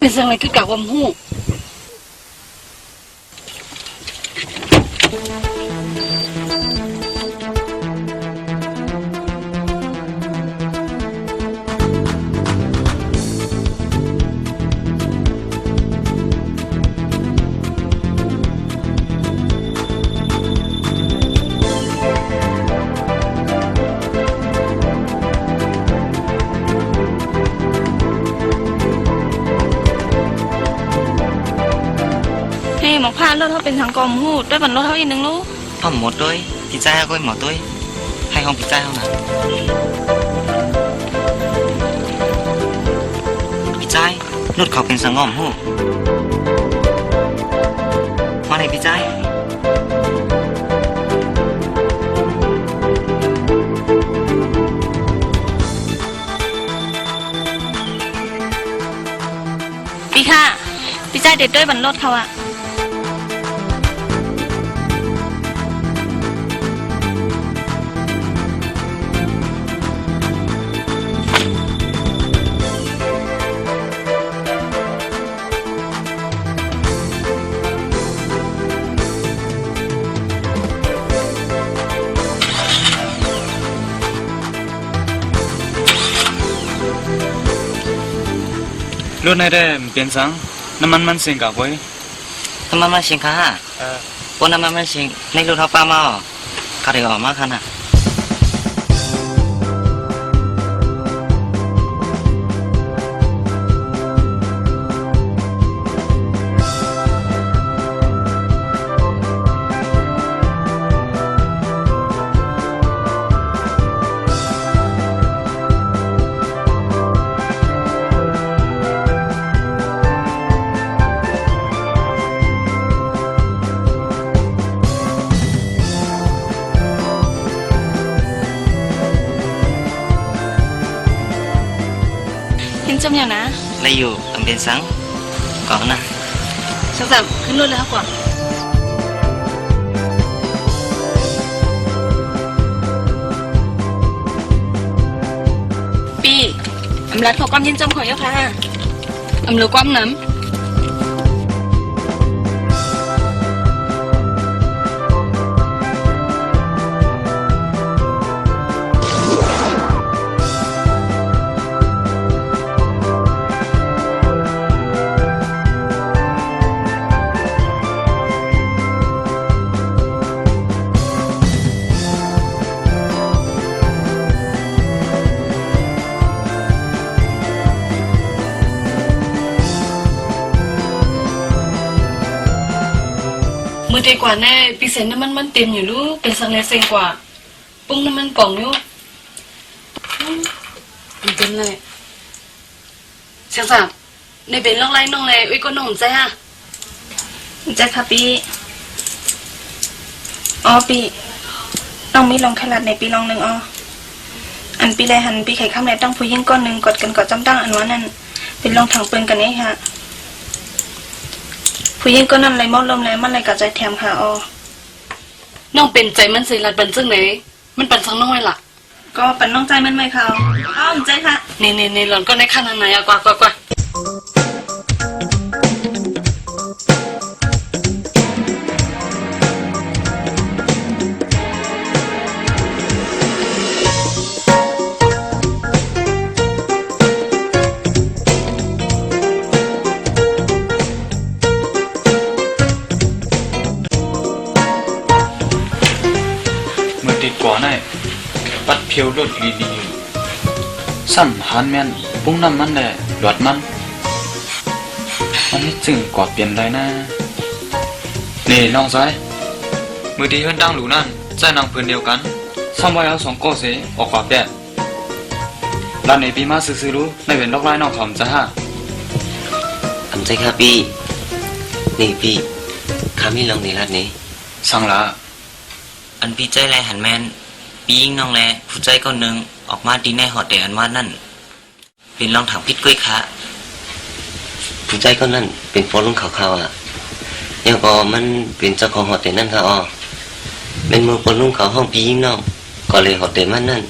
เป็นสังไรคือกะวมหู้ หมอกพานรถเขาเป็นทางกอมหูด้วยบันรถเขาอีกนึงลูกทำหมดด้วยพี่จ้าก็หมอด้วยให้ห้องพี่จ้าเขาหน่อยพี่จ้ารถเขาเป็นสังกอมหูมาไหนพี่จ้าพี่ค่ะพี่จ้าเด็ดด้วยบันรถเขาอะ รถในได้เปลี่ยนสังน้ำมันมันเสียงกับไว้ทำไมมาเสียงค่ะเออปนทำไมมาเสียงในรถเขาป้ามาอ๋อเขาได้ออกมาค่ะน่ะเจำอย่างนะเลยอยู่ทำเป็นสังก่อนนะสักสามขึ้นรถเลยครับก่อนปีอำรัดเขาความยินจำของยกค่ะอำเลือความน้ำ มือดีกว่าแน่ปีเซนน้ำมันมันเต็มอยู่ลูกเป็นสังไรเซ็งกว่า ปุ้งน้ำมันป่องอยู่อืมมันเต็มเลยเสียงสับในเป็นลองไรน้องเลยอุ้ยก็น้องใจฮะแจ็คค่ะปีอ๋อปีน้องมีลองแคลัดในปีลองหนึ่งอ๋ออันปีแรหันปีไข่ข้ามแรต้องผู้ยิ่งก้อนหนึ่งกดกันกอดจำตั้งอันว่านั่นเป็นลองถังปืนกันนี่ค่ะ ผู้ยิ่งก้อนนั่นไรมอดลมแล้วมันไรกัดใจแถมค่ะอ๋อน้องเป็นใจมันใส่รัดบันซึ่งไหนมันปันสังน้อยล่ะ ก็ปันน้องใจมันไหมเขาอ้าวใจค่ะเน่เน่เน่หล่อนก็ในขั้นไหนอะกว่ากว่ากว่า ปัดเพียวรถดีดีซ้ำหันแม่นปุ้งน้ำมันแหละหลอดมันมันให้จึงกว่าเปลี่ยนเลยนะนี่น้องซ้ายมือดีเฮือนดังหลูนั่นใจนางเพื่อนเดียวกันซ้ำไว้เอาสองโก้เสออกกว่าแดดร้านไหนปีมาซื้อๆรู้ในเว้นลอกไล่น้องขำจะห้าทำใจค่ะพี่นี่พี่ข้ามีลองในรัดนี้สั่งละอันพี่ใจแลหันแมน ปียิงน้องแลผู้ใจก็หนึ่งออกมาดีแน่หอดแต่อันว่านั่นเป็นรองถังพิษกล้วยคะผู้ใจก็นั่นเป็นโฟลุงขาวๆอะยังก็มันเป็นเจ้าของหอดแต่นั่นค่ะอ๋อเป็นมือโฟลุงเขาห้องปียิงน้องก็เลยหอดแต่มันนั่น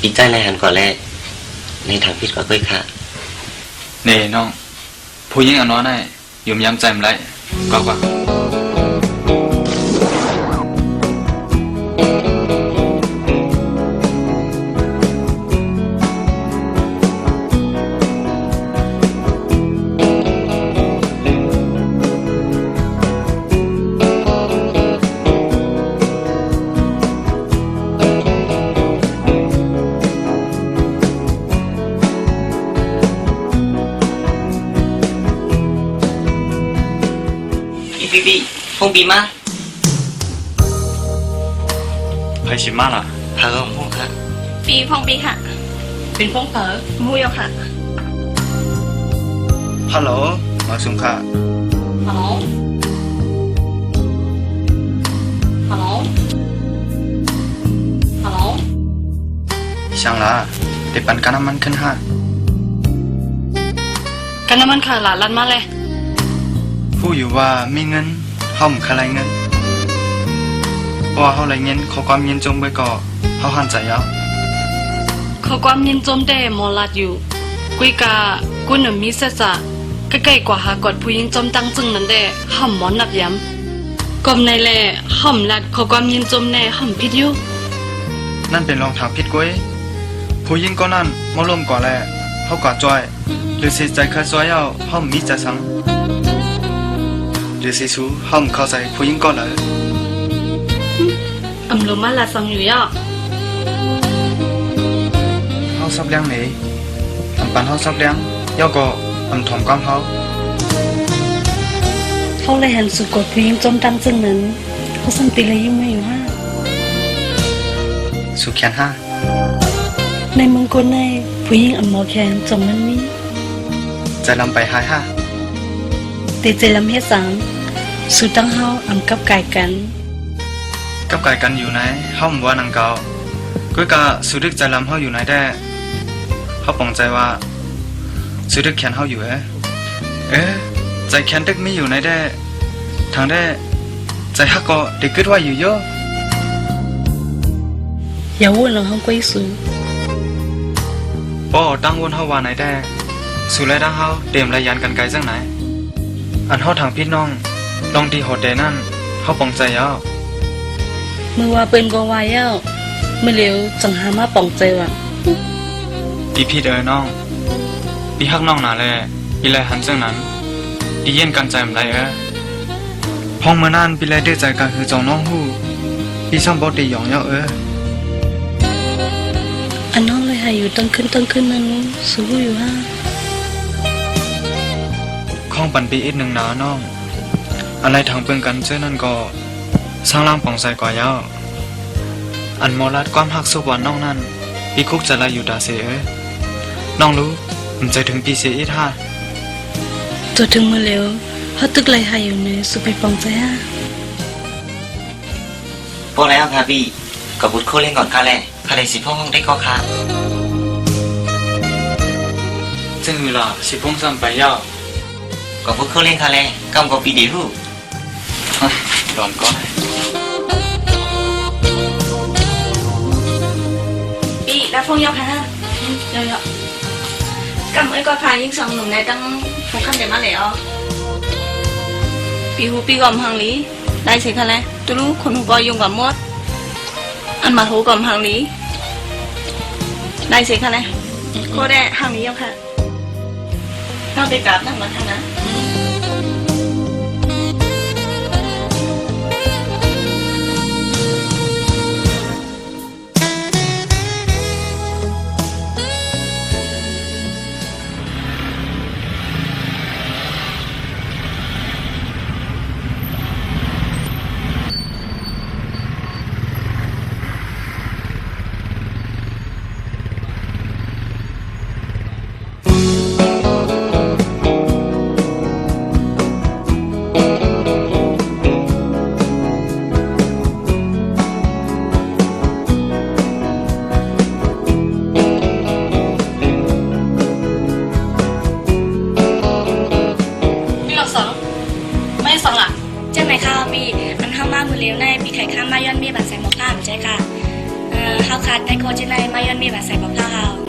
ปีใจแลหันก่อนแลในถังพิษกว่ากล้วยคะนี่น้องผู้หญิงอันนั้นน่ะยุ่มยำใจมันไรกว่ากว่า อีปีปีพงปีมาไผชิมาล่ะพาก็พงค่ะปีพองปีค่ะ เป็นพงเผอมูยอค่ะฮัลโหลมาสุงค่ะฮัลโหล ฮัลโหล ฮัลโหลช่างละเด็ปันกันน้ำมันขึ้นห้ากันน้ำมันค่ะหลานลันมาเลย ผู้อยู่ว่ามีเงินห้อมคาไรเงินเพราะว่าเขาไรเงินเขาความเงินจงไปก่อเขาหันใจยาวเขาความยินจมได้หมอลัดอยู่กุยกากุนมีเสษะใกล้ๆกว่าหากอดผู้หญิงจมตั้งจึงนั้นได้ห่ำหมอนนับย้ำกอมในแลห่ำลัดเขาความยินจมแน่ห่ำพิษอยู่นั่นเป็นรองเท้าผิดกุ้ยผู้หญิงก็นั่นมาล่มก่อแลเขาก่อจอยหรือสิใจเคยซอยเอาห้อมมีใจสังหรือสิสูห้อมเข้าใจผู้หญิง ก็เลยอำลมาลาสังอยู่ย่อเขาซับเลี้ยงหนีอันปันเขาซับเลี้ยงย่อก็อันถมความเขาเขาเลยหันสู่กดผู้หญิงจมตั้งจึงนั้นเขาสัมติเลยยิ่งไม่อยู่ห้าสุขแขนห้าในเมืองกนในผู้หญิงอำหมอแคนจมมันมีใจลำไปหายห้าเตเจลำเฮ็ดสัง สู่ตั้งเฮาอำกับกายกัน กับไก่กันอยู่ไหนห้อมว่านังเกาก็กะสุดึกใจลำเขาอยู่ไหนแด้เขาปองใจว่า สุดึกแขนเขาอยู่เอ๊ะเอ๊ะใจแขนดึกมีอยู่ไหนแด้ทางแด้ใจฮักก็เด็กกึดว่าอยู่เยอะอย่าวุ่นหลังห้องกุ้ยสูป้อตั้งวนเขาว่าไหนแด้สุและดังเขาเตรียมรายยันกันไกลจังไหน อันเขาทางพี่น้อง ลองดีโหดเดนั่นเขาปองใจยาวมือว่าเป็นก็วายเย้ามื่อเร็วจังหามาป่องใจว่ะปีพี่เด้อน้องปีฮักน้องหนาแลปีแลหันจังนั้นปีเย็นกันใจมไรเอ้อพองเมื่อนั้นปีแลดื้อใจกันคือจองน้องหู้ปีช่างบอดีหยองเยาเอ้ออันน้องเลยหาอยู่ตั้งขึ้นตั้งขึ้นนั้นสู้อยู่ฮะข้องปันปีอีกหนึ่งหนาน้อง อะไรทางเปิงกันเจ้านั่นก็สร้างร่างป่องใสกว่าเย้าอันมอลัดความหักสุกวันน้องนั่นปีคุกจะลายอยู่ดาเสเอ้อน้องรู้มันใจถึงปีเสียอีท่าตัวถึงมื่อเร็วเขาตึกเลยหาอยู่ในสุไปป่องใจฮะพวกแล้วค่ะพี่กับบุตรโคเล่นก่อนค่ะแหละค่ะเลยสิพ่อห้องได้ก็ค่ะจึงเวลาสิพงซ้ำไปเย้ากับบุตรโคเล่นค่ะแหละกำกับปีเดียว ดนก้อนปีแล้วพงยอค่ะยอยกำเอ้ยก็พายิ่งสองหนุ่มในตั้งหกคำเดียวมาเลยอ๋อปีหูปีกอมหังลีได้สิคะเลตุลูคนหูบอยยุงกับมด อันมาหูกอมหังลีได้สิคะเลโคได้หังลียังค่ะเราไปกราบนั่งมาค่ะนะ มีบัตรใส่หมอกข้ามใช่ค่ะเอ่อข้าวขาดในโคจิในมาย้อนมีบัตรใส่หมอกข้าว